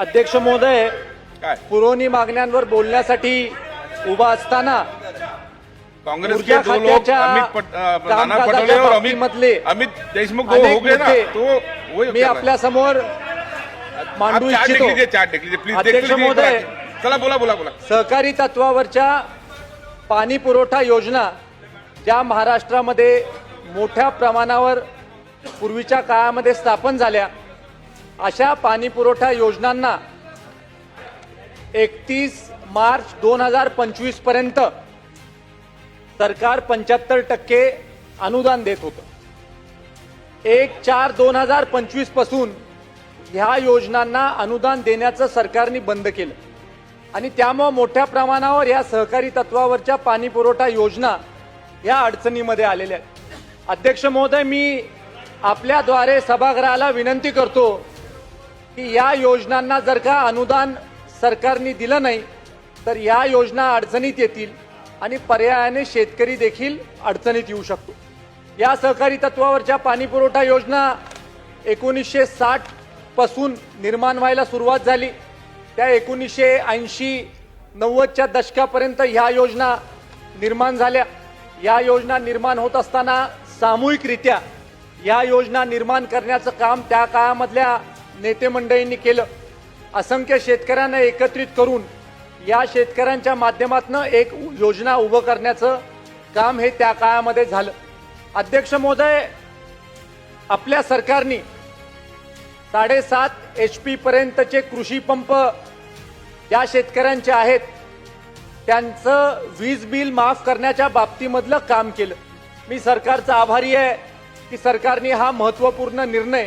अध्यक्ष महोदय पुरवणी मागण्यांवर बोलण्यासाठी उभा असताना कांग्रेस के दो लोग खात्याच्या अमित पट, अ, नाना कामकाजाच्या पटोले और अमित बाबतीमधले अमित देशमुख दो हो गए ना? मुद्दे तो वही मी. आपल्यासमोर मांडू इच्छितो. अध्यक्ष महोदय. चला बोला बोला बोला. सहकारी तत्वावरच्या पाणी पुरवठा योजना ज्या महाराष्ट्रामध्ये मोठ्या प्रमाणावर पूर्वीच्या काळामध्ये स्थापन झाल्या अशा पाणी पुरवठा योजनांना एकतीस मार्च दोन हजार पंचवीसपर्यंत सरकार पंच्याहत्तर टक्के अनुदान देत होतं. एक चार दोन हजार पंचवीसपासून ह्या योजनांना अनुदान देण्याचं सरकारने बंद केलं. आणि त्यामुळं मोठ्या प्रमाणावर या सहकारी तत्वावरच्या पाणी पुरवठा योजना या अडचणीमध्ये आलेल्या आहेत. अध्यक्ष महोदय मी आपल्याद्वारे सभागृहाला विनंती करतो की या योजनांना जर का अनुदान सरकारने दिलं नाही तर या योजना अडचणीत येतील आणि पर्यायाने शेतकरी देखील अडचणीत येऊ शकतो. या सहकारी तत्वावरच्या पाणी पुरवठा योजना एकोणीसशे साठपासून निर्माण व्हायला सुरुवात झाली. त्या एकोणीसशे ऐंशी नव्वदच्या दशकापर्यंत ह्या योजना निर्माण झाल्या. या योजना निर्माण होत असताना सामूहिकरित्या या योजना निर्माण करण्याचं काम त्या काळामधल्या नेते मंडळींनी केलं. असंख्य शेतकऱ्यांना एकत्रित करून या शेतकऱ्यांच्या माध्यमातून एक योजना उभं करण्याचं काम हे त्या काळामध्ये झालं. अध्यक्ष महोदय आपल्या सरकारने साडेसात एच पी पर्यंतचे कृषी पंप ज्या शेतकऱ्यांचे आहेत. त्यांचं वीज बिल माफ करण्याच्या बाबतीमधलं काम केलं. मी सरकारचा आभारी आहे की सरकारने हा महत्त्वपूर्ण निर्णय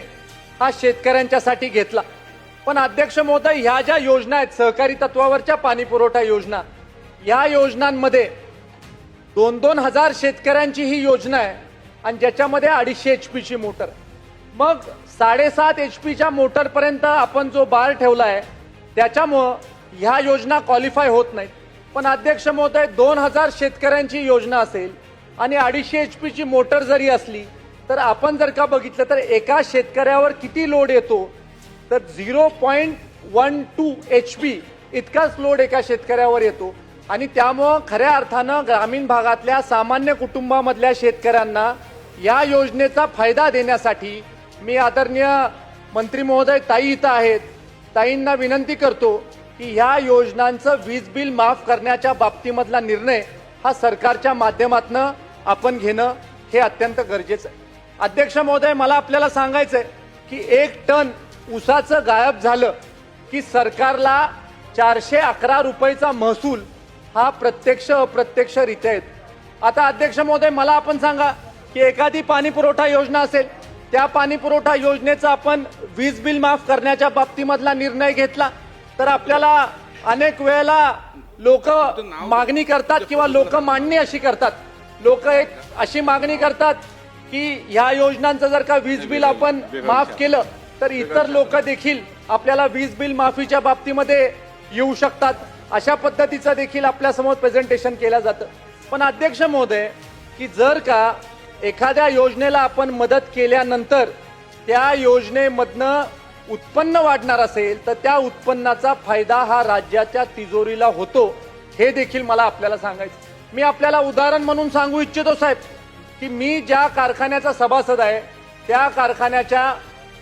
हा शेतकऱ्यांच्यासाठी घेतला. पण अध्यक्ष महोदय ह्या ज्या योजना आहेत सहकारी तत्वावरच्या पाणी पुरवठा योजना या योजनांमध्ये दोन दोन हजार शेतकऱ्यांची ही योजना आहे आणि ज्याच्यामध्ये अडीचशे एच पीची मोटर. मग साडेसात एच पीच्या मोटरपर्यंत आपण जो बार ठेवला आहे त्याच्यामुळं ह्या योजना क्वालिफाय होत नाहीत. पण अध्यक्ष महोदय दोन हजार शेतकऱ्यांची योजना असेल आणि अडीचशे एच पीची मोटर जरी असली तर आपण जर का बघितलं तर एका शेतकऱ्यावर किती लोड येतो? तर zero point one two H P इतकाच लोड एका शेतकऱ्यावर येतो. आणि त्यामुळं खऱ्या अर्थानं ग्रामीण भागातल्या सामान्य कुटुंबामधल्या शेतकऱ्यांना या योजनेचा फायदा देण्यासाठी मी आदरणीय मंत्री महोदय ताई इथं आहेत. ताईंना विनंती करतो की ह्या योजनांचं वीज बिल माफ करण्याच्या बाबतीमधला निर्णय हा सरकारच्या माध्यमातून आपण घेणं हे अत्यंत गरजेचं आहे. अध्यक्ष महोदय मला आपल्याला सांगायचंय की एक टन ऊसाचं गायब झालं की सरकारला चारशे अकरा रुपयेचा महसूल हा प्रत्यक्ष अप्रत्यक्षरित्या येतो. आता अध्यक्ष महोदय मला आपण सांगा की एखादी पाणी पुरवठा योजना असेल त्या पाणी पुरवठा योजनेचा आपण वीज बिल माफ करण्याच्या बाबतीमधला निर्णय घेतला तर आपल्याला अनेक वेळेला लोक मागणी करतात किंवा लोक मांडणी अशी करतात. लोक एक अशी मागणी करतात की ह्या योजनांचं जर का वीज बिल आपण माफ केलं तर इतर लोक देखील आपल्याला वीज बिल माफीच्या बाबतीमध्ये येऊ शकतात. अशा पद्धतीचं देखील आपल्यासमोर प्रेझेंटेशन केलं जातं. पण अध्यक्ष महोदय की जर का एखाद्या योजनेला आपण मदत केल्यानंतर त्या योजनेमधनं उत्पन्न वाढणार असेल तर त्या उत्पन्नाचा फायदा हा राज्याच्या तिजोरीला होतो हे देखील मला आपल्याला सांगायचं मी आपल्याला उदाहरण म्हणून सांगू इच्छितो साहेब. की मी ज्या कारखान्याचा सभासद आहे त्या कारखान्याच्या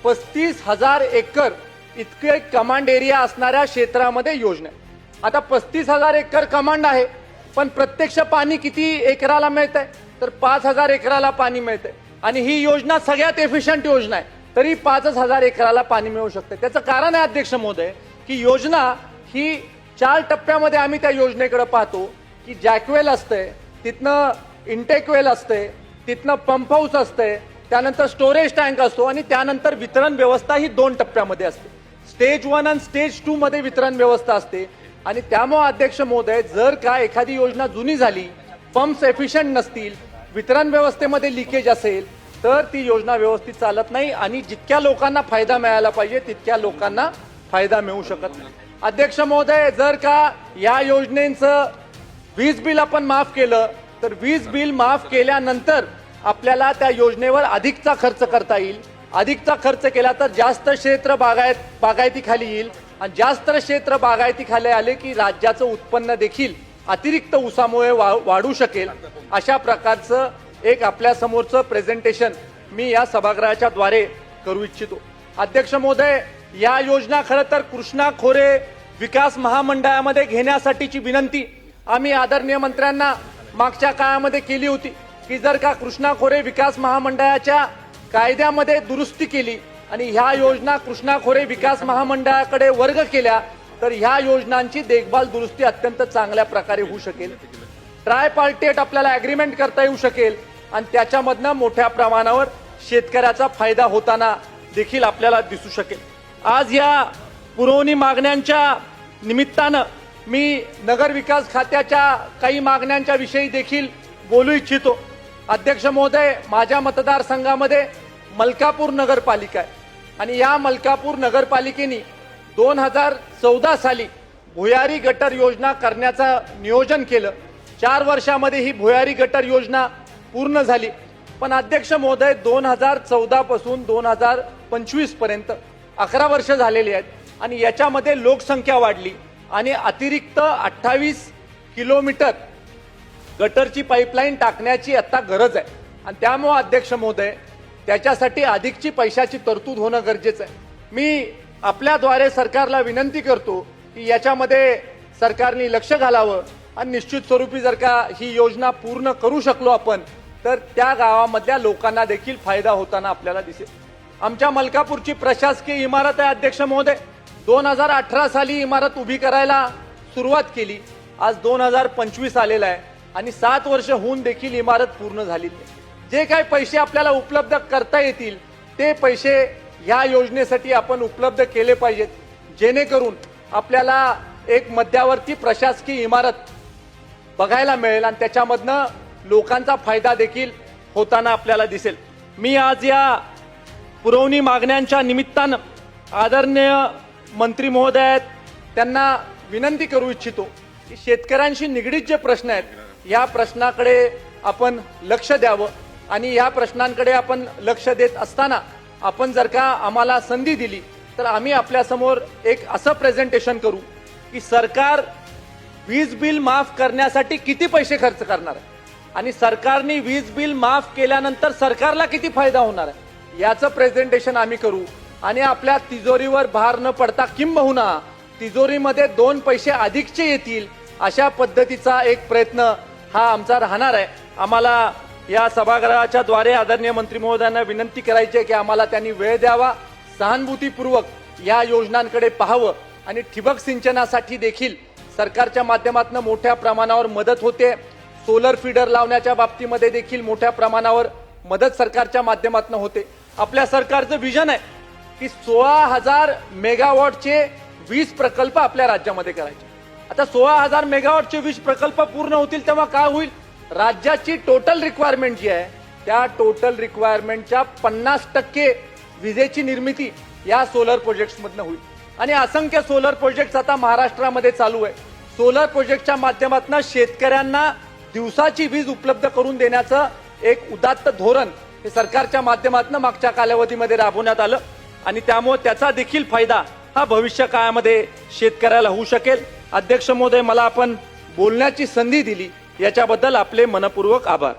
पस्तीस हजार एकर इतके कमांड एरिया असणाऱ्या क्षेत्रामध्ये योजना आहे. आता पस्तीस हजार एकर कमांड आहे पण प्रत्यक्ष पाणी किती एकराला मिळत आहे तर पाच हजार एकराला पाणी मिळतंय. आणि ही योजना सगळ्यात एफिशियंट योजना आहे. तरी पाचच हजार एकराला पाणी मिळू शकते त्याचं कारण आहे अध्यक्ष महोदय की योजना ही चार टप्प्यामध्ये आम्ही त्या योजनेकडे पाहतो की जॅकवेल असते तिथनं इंटेकवेल असते तिथनं पंप हाऊस असते त्यानंतर स्टोरेज टँक असतो आणि त्यानंतर वितरण व्यवस्था ही दोन टप्प्यामध्ये असते. स्टेज वन आणि स्टेज टू मध्ये वितरण व्यवस्था असते. आणि त्यामुळे अध्यक्ष महोदय जर का एखादी योजना जुनी झाली पंप्स एफिशियंट नसतील वितरण व्यवस्थेमध्ये लिकेज असेल तर ती योजना व्यवस्थित चालत नाही आणि जितक्या लोकांना फायदा मिळायला पाहिजे तितक्या लोकांना फायदा मिळू शकत नाही. अध्यक्ष महोदय जर का या योजनेचं वीज बिल आपण माफ केलं तर वीज बिल माफ केल्यानंतर आपल्याला त्या योजनेवर अधिकचा खर्च करता येईल. अधिकचा खर्च केला तर जास्त क्षेत्र बागायत बागायतीखाली येईल. आणि जास्त क्षेत्र बागायतीखाली आले की राज्याचं उत्पन्न देखील अतिरिक्त ऊसामुळे वा- वाढू शकेल. अशा प्रकारचं एक आपल्या समोरचं प्रेझेंटेशन मी या सभागृहाच्या द्वारे करू इच्छितो. अध्यक्ष महोदय या योजना खरं तर कृष्णा खोरे विकास महामंडळामध्ये घेण्यासाठीची विनंती. आम्ही आदरणीय मंत्र्यांना मागच्या काळामध्ये केली होती की जर का कृष्णा खोरे विकास महामंडळाच्या कायद्यामध्ये दुरुस्ती केली आणि ह्या योजना कृष्णा खोरे विकास महामंडळाकडे वर्ग केल्या तर ह्या योजनांची देखभाल दुरुस्ती अत्यंत चांगल्या प्रकारे होऊ शकेल. ट्राय पार्टेट आपल्याला अग्रीमेंट करता येऊ शकेल आणि त्याच्यामधनं मोठ्या प्रमाणावर शेतकऱ्याचा फायदा होताना देखील आपल्याला दिसू शकेल. आज या पुरवणी मागण्यांच्या निमित्तानं मी नगरविकास खात्याच्या काही मागण्यांच्या विषयी देखील बोलू इच्छितो. अध्यक्ष महोदय माझ्या मतदारसंघामध्ये मलकापूर नगरपालिका आहे. आणि या मलकापूर नगरपालिकेने दोन हजार चौदा साली भुयारी गटर योजना करण्याचं नियोजन केलं. चार वर्षामध्ये ही भुयारी गटर योजना पूर्ण झाली. पण अध्यक्ष महोदय दोन हजार चौदापासून दोन हजार पंचवीसपर्यंत अकरा वर्ष झालेली आहेत. आणि याच्यामध्ये लोकसंख्या वाढली. आणि अतिरिक्त अठ्ठावीस किलोमीटर गटरची पाईपलाईन टाकण्याची आता गरज आहे. आणि त्यामुळं अध्यक्ष महोदय त्याच्यासाठी अधिकची पैशाची तरतूद होणं गरजेचं आहे. मी आपल्याद्वारे सरकारला विनंती करतो की याच्यामध्ये सरकारने लक्ष घालावं आणि निश्चित स्वरूपी जर का ही योजना पूर्ण करू शकलो आपण तर त्या गावामधल्या लोकांना देखील फायदा होताना आपल्याला दिसेल. आमच्या मलकापूरची प्रशासकीय इमारत आहे अध्यक्ष महोदय. दोन हजार अठरा साली इमारत उभी करायला सुरुवात केली. आज दोन हजार पंचवीस आलेला आहे. आणि सात वर्ष होऊन देखील इमारत पूर्ण झालेली आहे जे काही पैसे आपल्याला उपलब्ध करता येतील ते पैसे ह्या योजनेसाठी आपण उपलब्ध केले पाहिजेत. जेणेकरून आपल्याला एक मध्यावर्ती प्रशासकीय इमारत बघायला मिळेल आणि त्याच्यामधनं लोकांचा फायदा देखील होताना आपल्याला दिसेल. मी आज या पुरवणी मागण्यांच्या निमित्तानं आदरणीय मंत्री महोदय आहेत त्यांना विनंती करू इच्छितो की शेतकऱ्यांशी निगडीत जे प्रश्न आहेत या प्रश्नाकडे आपण लक्ष द्यावं आणि या प्रश्नांकडे आपण लक्ष देत असताना आपण जर का आम्हाला संधी दिली तर आम्ही आपल्यासमोर एक असं प्रेझेंटेशन करू की सरकार वीज बिल माफ करण्यासाठी किती पैसे खर्च करणार आहे? आणि सरकारने वीज बिल माफ केल्यानंतर सरकारला किती फायदा होणार आहे? याचं प्रेझेंटेशन आम्ही करू. आणि आपल्या तिजोरीवर भार न पडता किंबहुना तिजोरीमध्ये दोन पैसे अधिकचे येतील अशा पद्धतीचा एक प्रयत्न हा आमचा राहणार आहे. आम्हाला या सभागृहाच्या द्वारे आदरणीय मंत्री महोदयांना विनंती करायची आहे की आम्हाला त्यांनी वेळ द्यावा सहानुभूतीपूर्वक या योजनांकडे पाहावं आणि ठिबक सिंचनासाठी देखील सरकारच्या माध्यमातून मोठ्या प्रमाणावर मदत होते. सोलर फीडर लावण्याच्या बाबतीमध्ये देखील मोठ्या प्रमाणावर मदत सरकारच्या माध्यमातून होते. आपल्या सरकारचं विजन आहे. की सोळा हजार मेगावॉटचे वीज प्रकल्प आपल्या राज्यामध्ये करायचे. आता सोळा हजार मेगावॉटचे वीज प्रकल्प पूर्ण होतील तेव्हा काय होईल? राज्याची टोटल रिक्वायरमेंट जी आहे त्या टोटल रिक्वायरमेंटच्या पन्नास टक्के विजेची निर्मिती या सोलर प्रोजेक्ट्समधनं होईल. आणि असंख्य सोलर प्रोजेक्ट आता महाराष्ट्रामध्ये चालू आहे. सोलर प्रोजेक्टच्या माध्यमातून शेतकऱ्यांना दिवसाची वीज उपलब्ध करून देण्याचं एक उदात्त धोरण हे सरकारच्या माध्यमातून मागच्या कालावधीमध्ये राबवण्यात आलं. आणि त्यामुळे त्याचा देखील फायदा हा भविष्य काळामध्ये शेतकऱ्याला होऊ शकेल. अध्यक्ष महोदय मला आपण बोलण्याची संधी दिली. याच्याबद्दल आपले मनपूर्वक आभार.